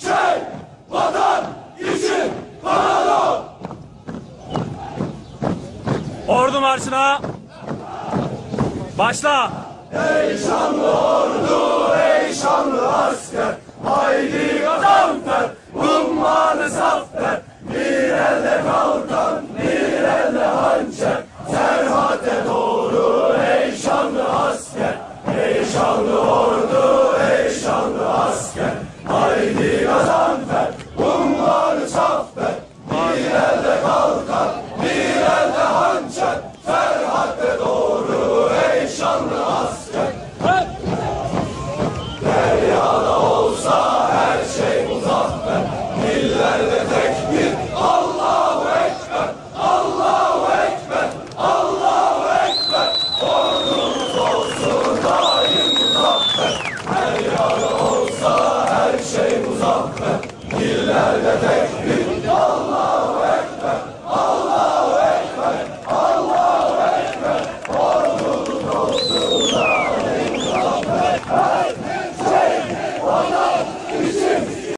Şey ordu marşına başla. Ey şanlı ordu, ey şanlı asker. Haydi gazanfer, ummanı zaffer. Bir elle kalkan, bir elle hançer. Serhate doğru, ey şanlı asker, ey şanlı saffet Bir elde kalkan bir elde hançer Ferhat ve doğru ey şanlı asker Deryada olsa her şey muzaffer Dillerde tek bir tek şey muzaffer Dillerde şey tek bir Allahu Ekber. Allahu Ekber. Allahu Ekber. Ordumuz olsun zalim zafer Her